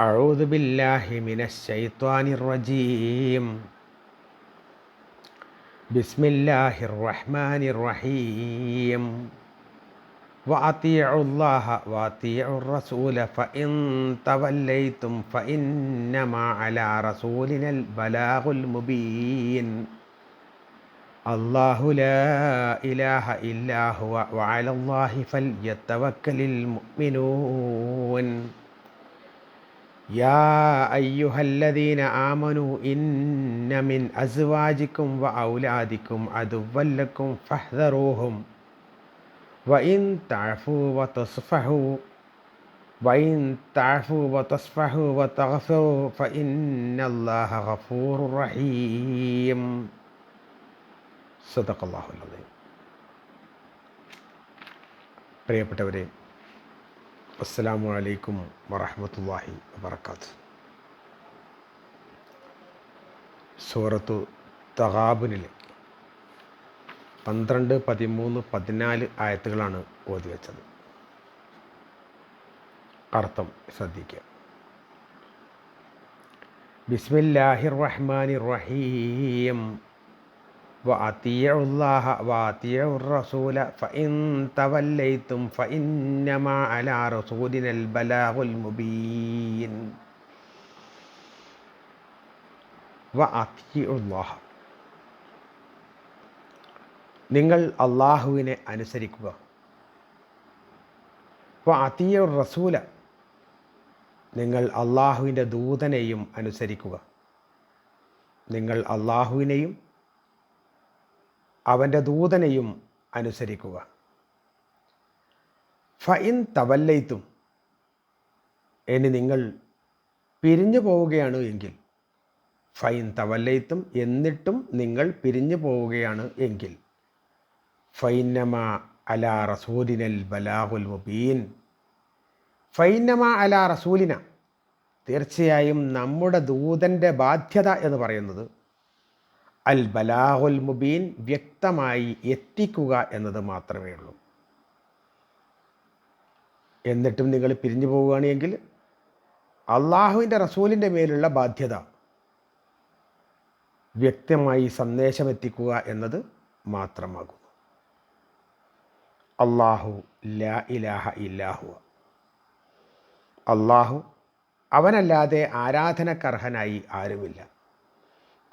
أعوذ بالله من الشيطان الرجيم بسم الله الرحمن الرحيم وأطيعوا الله وأطيعوا الرسول فإن توليتم فإنما على رسولنا البلاغ المبين الله لا إله إلا هو وعلى الله فليتوكل المؤمنون يا أيها الذين آمنوا إن من أزواجكم وأولادكم عدوا لكم فاحذروهم وإن تعفوا وتصفحوا وإن تعفوا وتصفحوا وتغفروا فإن الله غفور رحيم صدق الله العظيم പ്രിയപ്പെട്ടവരെ അസ്സലാമു അലൈക്കും വറഹമത്തല്ലാഹി വബർക്കാത്തു സൂറത്തു തഹാബുനിൽ പന്ത്രണ്ട് പതിമൂന്ന് പതിനാല് ആയത്തുകളാണ് ഓതി വെച്ചത്. അർത്ഥം ശ്രദ്ധിക്കുക. ബിസ്മില്ലാഹിർ റഹ്മാനിർ റഹീം. وأطيعوا الله وأطيعوا الرسول فإن توليتم فإنما على رسولنا البلاغ المبين وأطيعوا الله നിങ്ങൾ അള്ളാഹുവിനെ അനുസരിക്കുക വഅത്തിയ റസൂല നിങ്ങൾ അള്ളാഹുവിൻ്റെ ദൂതനെയും അനുസരിക്കുക നിങ്ങൾ അള്ളാഹുവിനെയും അവന്റെ ദൂതനെയും അനുസരിക്കുക. ഫൈൻ തവല്ലയിത്തും ഇനി നിങ്ങൾ പിരിഞ്ഞു പോവുകയാണ് എങ്കിൽ. ഫൈൻ തവല്ലയിത്തും എന്നിട്ടും നിങ്ങൾ പിരിഞ്ഞു പോവുകയാണ് എങ്കിൽ. ഫൈനമ അല റസൂലിനൽ ബലാഹുൽ മുബീൻ. ഫൈനമ അല റസൂലിന. തീർച്ചയായും നമ്മുടെ ദൂതന്റെ ബാധ്യത എന്ന് പറയുന്നത് അൽ ബലാഹുൽ മുബീൻ വ്യക്തമായി എത്തിക്കുക എന്നത് മാത്രമേ ഉള്ളൂ. എന്നിട്ടും നിങ്ങൾ പിരിഞ്ഞു പോവുകയാണെങ്കിൽ അള്ളാഹുവിന്റെ റസൂലിന്റെ മേലുള്ള ബാധ്യത വ്യക്തമായി സന്ദേശം എത്തിക്കുക എന്നത് മാത്രമാകുന്നു അള്ളാഹു ലാ ഇലാഹ ഇല്ലാഹു അള്ളാഹു അവനല്ലാതെ ആരാധനക്കർഹനായി ആരുമില്ല.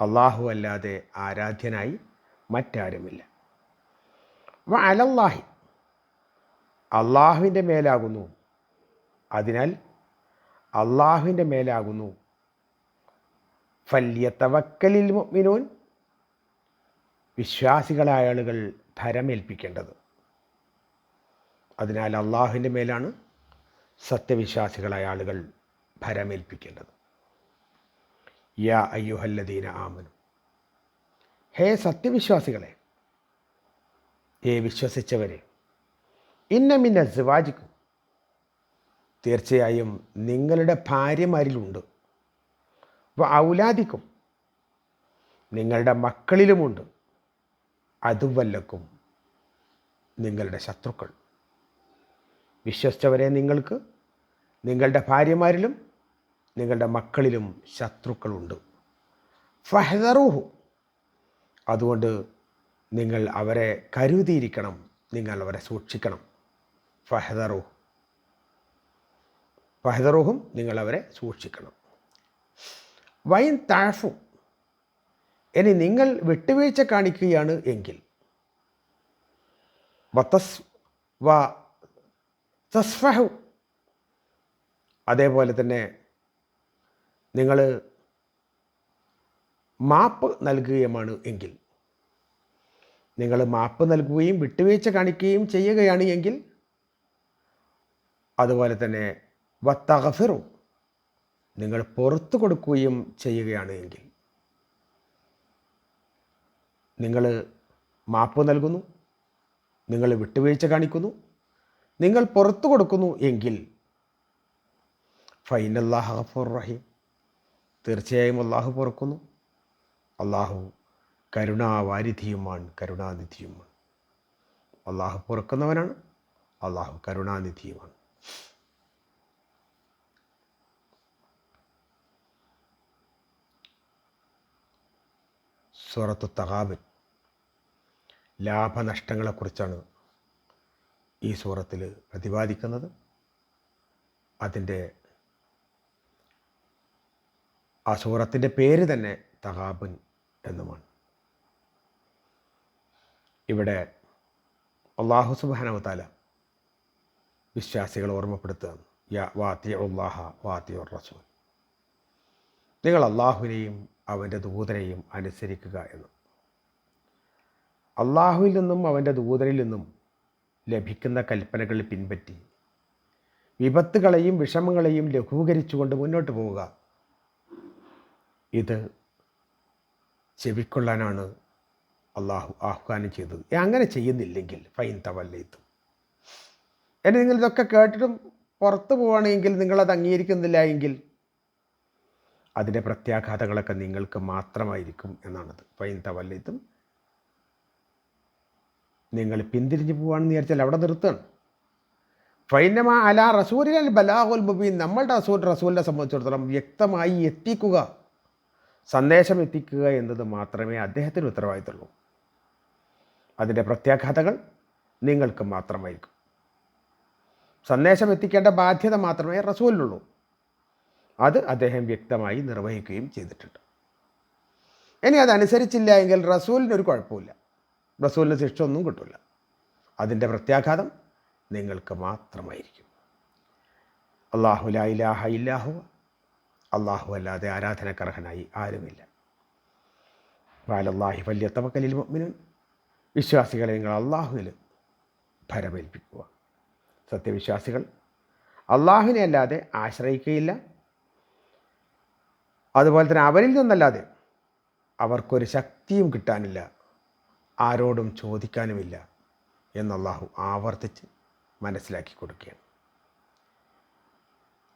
അള്ളാഹു അല്ലാതെ ആരാധ്യനായി മറ്റാരുമില്ല. അലല്ലാഹി അള്ളാഹുവിന്റെ മേലാകുന്നു. അതിനാൽ അള്ളാഹുവിന്റെ മേലാകുന്നു. ഫല്യത്തവക്കലിൽ മുഅ്മിനൂൻ. വിശ്വാസികളായ ആളുകൾ ധരമേൽപ്പിക്കേണ്ടത്. അതിനാൽ അള്ളാഹുവിന്റെ മേലാണ് സത്യവിശ്വാസികളായ ആളുകൾ ഭരമേൽപ്പിക്കേണ്ടത് യാ അയ്യുഹല്ലദീന ആമനു. ഹേ സത്യവിശ്വാസികളെ ഹേ വിശ്വസിച്ചവരെ ഇന്ന ഇന്നമിന്ന സിവാജിക്കും തീർച്ചയായും നിങ്ങളുടെ ഭാര്യമാരിലുണ്ട് ഔലാദിക്കും നിങ്ങളുടെ മക്കളിലുമുണ്ട്. അതുവല്ലക്കും നിങ്ങളുടെ ശത്രുക്കൾ. വിശ്വസിച്ചവരെ നിങ്ങൾക്ക് നിങ്ങളുടെ ഭാര്യമാരിലും നിങ്ങളുടെ മക്കളിലും ശത്രുക്കളുണ്ട്. ഫഹദറുഹു. അതുകൊണ്ട് നിങ്ങൾ അവരെ കരുതിയിരിക്കണം. നിങ്ങൾ അവരെ സൂക്ഷിക്കണം. ഫഹദറുഹു. ഫഹദറുഹും നിങ്ങൾ അവരെ സൂക്ഷിക്കണം. വൈൻ താഴ്ഫു ഇനി നിങ്ങൾ വിട്ടുവീഴ്ച കാണിക്കുകയാണ് എങ്കിൽ. വത്തസ് വ അതേപോലെ തന്നെ നിങ്ങൾ മാപ്പ് നൽകുകയുമാണ് എങ്കിൽ നിങ്ങൾ മാപ്പ് നൽകുകയും വിട്ടുവീഴ്ച കാണിക്കുകയും ചെയ്യുകയാണ് എങ്കിൽ അതുപോലെ തന്നെ വത്തകഫിറു നിങ്ങൾ പുറത്തു കൊടുക്കുകയും ചെയ്യുകയാണ് എങ്കിൽ. നിങ്ങൾ മാപ്പ് നൽകുന്നു നിങ്ങൾ വിട്ടുവീഴ്ച കാണിക്കുന്നു നിങ്ങൾ പുറത്തു കൊടുക്കുന്നു എങ്കിൽ ഫൈനല്ലാഹ് ഗഫൂർ റഹീം തീർച്ചയായും അള്ളാഹു പുറക്കുന്നു. അള്ളാഹു കരുണാവാരിധിയുമാണ് കരുണാനിധിയുമാണ്. അള്ളാഹു പുറക്കുന്നവനാണ് അള്ളാഹു കരുണാനിധിയുമാണ്. സൂറത്ത് തകാബൻ ലാഭനഷ്ടങ്ങളെക്കുറിച്ചാണ് ഈ സൂറത്തിൽ പ്രതിപാദിക്കുന്നത്. അതിന്റെ ആ സൂറത്തിന്റെ പേര് തന്നെ തഹാബുൻ എന്നുമാണ്. ഇവിടെ അള്ളാഹു സുബാനവത്താല വിശ്വാസികളെ ഓർമ്മപ്പെടുത്തുകയാണ് യാ ഉള്ളാഹ വാത്തിയ റസൂൽ നിങ്ങൾ അള്ളാഹുവിനെയും അവന്റെ ദൂതനെയും അനുസരിക്കുക എന്ന്. അള്ളാഹുവിൽ നിന്നും അവന്റെ ദൂതനിൽ നിന്നും ലഭിക്കുന്ന കൽപ്പനകൾ പിൻപറ്റി വിപത്തുകളെയും വിഷമങ്ങളെയും ലഘൂകരിച്ചുകൊണ്ട് മുന്നോട്ട് പോവുക. ഇത് ചെവിക്കൊള്ളാനാണ് അള്ളാഹു ആഹ്വാനം ചെയ്തത്. അങ്ങനെ ചെയ്യുന്നില്ലെങ്കിൽ ഫൈൻ തവല്ലയിത്തും എന്നെ നിങ്ങൾ ഇതൊക്കെ കേട്ടിട്ടും പുറത്തു പോവുകയാണെങ്കിൽ നിങ്ങളത് അംഗീകരിക്കുന്നില്ല എങ്കിൽ അതിന്റെ പ്രത്യാഘാതങ്ങളൊക്കെ നിങ്ങൾക്ക് മാത്രമായിരിക്കും എന്നാണത്. ഫൈൻ തവല്ലയിത്തും നിങ്ങൾ പിന്തിരിഞ്ഞു പോവുകയാണെന്ന് വിചാരിച്ചാൽ അവിടെ നിർത്തുകയാണ്. ഫൈനമ അല റസൂലിൽ ബലാഹുൽ മുബീൻ. നമ്മളുടെ റസൂൽ റസൂലിനെ സംബന്ധിച്ചിടത്തോളം വ്യക്തമായി എത്തിക്കുക. സന്ദേശം എത്തിക്കുക എന്നത് മാത്രമേ അദ്ദേഹത്തിന് ഉത്തരവാദിത്തമുള്ളൂ. അതിന്റെ പ്രത്യാഘാതകൾ നിങ്ങൾക്ക് മാത്രമായിരിക്കും. സന്ദേശം എത്തിക്കേണ്ട ബാധ്യത മാത്രമേ റസൂലിനുള്ളൂ. അത് അദ്ദേഹം വ്യക്തമായി നിർവഹിക്കുകയും ചെയ്തിട്ടുണ്ട്. ഇനി അതനുസരിച്ചില്ല എങ്കിൽ റസൂലിനൊരു കുഴപ്പമില്ല റസൂലിന് ശിക്ഷ ഒന്നും കിട്ടില്ല അതിന്റെ പ്രത്യാഘാതം നിങ്ങൾക്ക് മാത്രമായിരിക്കും. അള്ളാഹു ലാ ഇലാഹ അള്ളാഹു അല്ലാതെ ആരാധനക്കർഹനായി ആരുമില്ല. വാലല്ലാഹി വലിയ തവക്കലിൽ മുഅ്മിനൂൻ. വിശ്വാസികളെ നിങ്ങൾ അള്ളാഹുവിൽ ഭരമേൽപ്പിക്കുക. സത്യവിശ്വാസികൾ അള്ളാഹുവിനെ അല്ലാതെ ആശ്രയിക്കുകയില്ല. അതുപോലെ തന്നെ അവരിൽ നിന്നല്ലാതെ അവർക്കൊരു ശക്തിയും കിട്ടാനില്ല. ആരോടും ചോദിക്കാനുമില്ല എന്ന് അള്ളാഹു ആവർത്തിച്ച് മനസ്സിലാക്കി കൊടുക്കുകയാണ്.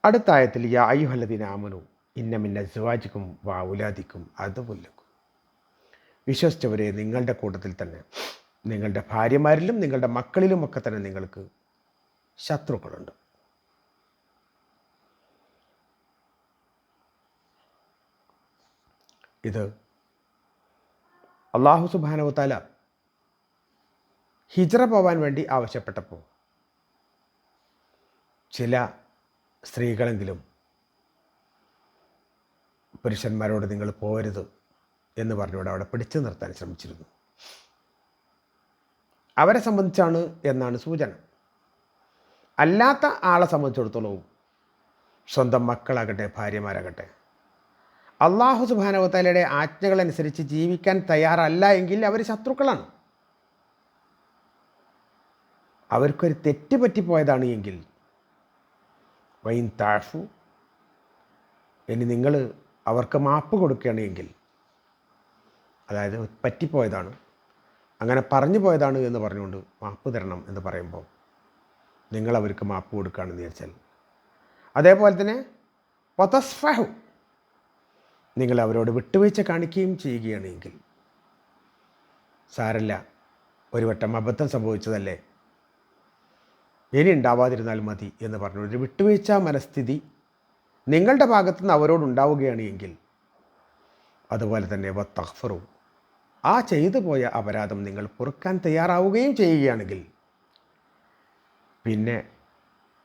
അടുത്ത ആയത്തിൽ യാ അയ്യുഹല്ലദീന ആമനു ഇന്ന മിന്ന സുവാജിക്കും വാവുലാദിക്കും അതുപുല്ലക്കും വിശ്വസിച്ചവരെ നിങ്ങളുടെ കൂട്ടത്തിൽ തന്നെ നിങ്ങളുടെ ഭാര്യമാരിലും നിങ്ങളുടെ മക്കളിലുമൊക്കെ തന്നെ നിങ്ങൾക്ക് ശത്രുക്കളുണ്ട്. ഇത് അള്ളാഹു സുബാനവത്താല ഹിജറ പോവാൻ വേണ്ടി ആവശ്യപ്പെട്ടപ്പോൾ ചില സ്ത്രീകളെങ്കിലും പുരുഷന്മാരോട് നിങ്ങൾ പോരുത് എന്ന് പറഞ്ഞുകൊണ്ട് അവിടെ പിടിച്ചു നിർത്താൻ ശ്രമിച്ചിരുന്നു. അവരെ സംബന്ധിച്ചാണ് എന്നാണ് സൂചന. അല്ലാത്ത ആളെ സംബന്ധിച്ചിടത്തോളവും സ്വന്തം മക്കളാകട്ടെ ഭാര്യമാരാകട്ടെ അള്ളാഹു സുബാനവത്താലയുടെ ആജ്ഞകളനുസരിച്ച് ജീവിക്കാൻ തയ്യാറല്ല എങ്കിൽ അവർ ശത്രുക്കളാണ്. അവർക്കൊരു തെറ്റ് പറ്റിപ്പോയതാണ് എങ്കിൽ വൈൻ താഴ്ഫു ഇനി നിങ്ങൾ അവർക്ക് മാപ്പ് കൊടുക്കുകയാണെങ്കിൽ അതായത് പറ്റിപ്പോയതാണ് അങ്ങനെ പറഞ്ഞു പോയതാണ് എന്ന് പറഞ്ഞുകൊണ്ട് മാപ്പ് തരണം എന്ന് പറയുമ്പോൾ നിങ്ങൾ അവർക്ക് മാപ്പ് കൊടുക്കുകയാണെന്ന് വിചാരിച്ചാൽ. അതേപോലെ തന്നെ പതസ്ഫഹു നിങ്ങൾ അവരോട് വിട്ടുവീഴ്ച കാണിക്കുകയും ചെയ്യുകയാണെങ്കിൽ സാരല്ല ഒരു വട്ടം അബദ്ധം സംഭവിച്ചതല്ലേ? ഇനി ഉണ്ടാവാതിരുന്നാൽ മതി എന്ന് പറഞ്ഞു. ഒരു വിട്ടുവീഴ്ച മനസ്ഥിതി നിങ്ങളുടെ ഭാഗത്തു നിന്ന് അവരോടുണ്ടാവുകയാണ് എങ്കിൽ അതുപോലെ തന്നെ വത്തഹ്ഫറു ആ ചെയ്തു പോയ അപരാധം നിങ്ങൾ പൊറുക്കാൻ തയ്യാറാവുകയും ചെയ്യുകയാണെങ്കിൽ പിന്നെ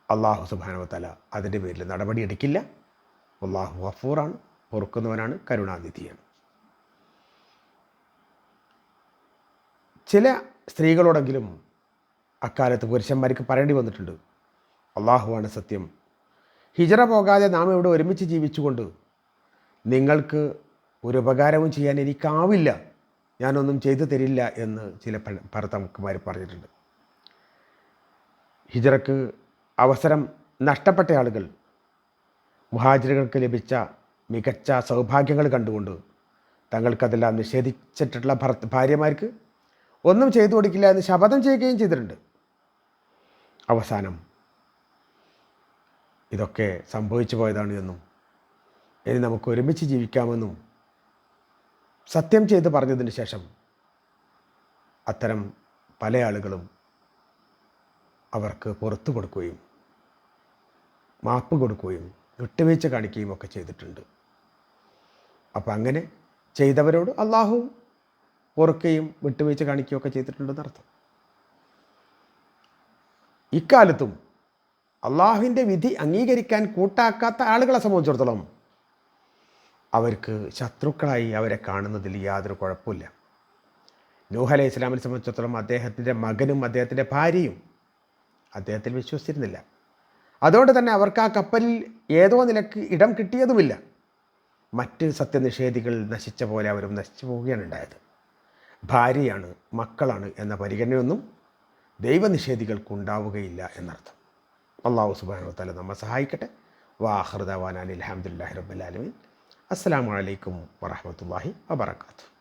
അള്ളാഹു സുബാനവത്തല അതിന്റെ പേരിൽ നടപടിയെടുക്കില്ല അള്ളാഹു ഗഫൂറാണ് പൊറുക്കുന്നവനാണ് കരുണാനിധിയാണ്. ചില സ്ത്രീകളോടെങ്കിലും അക്കാലത്ത് പുരുഷന്മാർക്ക് പറയേണ്ടി വന്നിട്ടുണ്ട്. അള്ളാഹുവാണ് സത്യം. ഹിജറ പോകാതെ നാം ഇവിടെ ഒരുമിച്ച് ജീവിച്ചുകൊണ്ട് നിങ്ങൾക്ക് ഒരു ഉപകാരവും ചെയ്യാൻ എനിക്കാവില്ല. ഞാനൊന്നും ചെയ്തു തരില്ല എന്ന് ചില ഭർത്താക്കന്മാർ പറഞ്ഞിട്ടുണ്ട്. ഹിജറക്ക് അവസരം നഷ്ടപ്പെട്ട ആളുകൾ മുഹാജിറുകൾക്ക് ലഭിച്ച മികച്ച സൗഭാഗ്യങ്ങൾ കണ്ടുകൊണ്ട് തങ്ങൾക്കതെല്ലാം നിഷേധിച്ചിട്ടുള്ള ഭർത്ത ഭാര്യമാർക്ക് ഒന്നും ചെയ്തു കൊടുക്കില്ല എന്ന് ശപഥം ചെയ്യുകയും ചെയ്തിട്ടുണ്ട്. അവസാനം. ഇതൊക്കെ സംഭവിച്ചു പോയതാണ് എന്നും ഇനി നമുക്ക് ഒരുമിച്ച് ജീവിക്കാമെന്നും സത്യം ചെയ്ത് പറഞ്ഞതിന് ശേഷം അത്തരം പല ആളുകളും അവർക്ക് പുറത്തു കൊടുക്കുകയും മാപ്പ് കൊടുക്കുകയും വിട്ടുവീഴ്ച കാണിക്കുകയും ഒക്കെ ചെയ്തിട്ടുണ്ട്. അപ്പം അങ്ങനെ ചെയ്തവരോട് അള്ളാഹു പൊറുക്കുകയും വിട്ടുവീഴ്ച ചെയ്തിട്ടുണ്ടെന്ന് അർത്ഥം ഇക്കാലത്തും അള്ളാഹുവിന്റെ വിധി അംഗീകരിക്കാൻ കൂട്ടാക്കാത്ത ആളുകളെ സംബന്ധിച്ചിടത്തോളം അവർക്ക് ശത്രുക്കളായി അവരെ കാണുന്നതിൽ യാതൊരു കുഴപ്പമില്ല. നൂഹ് അലൈഹി ഇസ്ലാമിനെ സംബന്ധിച്ചിടത്തോളം അദ്ദേഹത്തിന്റെ മകനും അദ്ദേഹത്തിന്റെ ഭാര്യയും അദ്ദേഹത്തിൽ വിശ്വസിച്ചിരുന്നില്ല. അതുകൊണ്ട് തന്നെ അവർക്ക് ആ കപ്പലിൽ ഏതോ നിലയ്ക്ക് ഇടം കിട്ടിയതുമില്ല. മറ്റ് സത്യനിഷേധികൾ നശിച്ച പോലെ അവരും നശിച്ചു പോവുകയാണ് ഉണ്ടായത്. ഭാര്യയാണ് മക്കളാണ് എന്ന പരിഗണനയൊന്നും ദൈവനിഷേധികൾക്ക് ഉണ്ടാവുകയില്ല എന്നർത്ഥം. അള്ളാഹു സുബാനോ തല നമ്മെ സഹായിക്കട്ടെ. വാഹൃദവാനാൻ അലഹമുല്ലാഹി റബ്ബുലാലമീൻ അസ്സാം വലൈക്കും വറഹമത്തല്ലാഹി വബർക്കാത്തു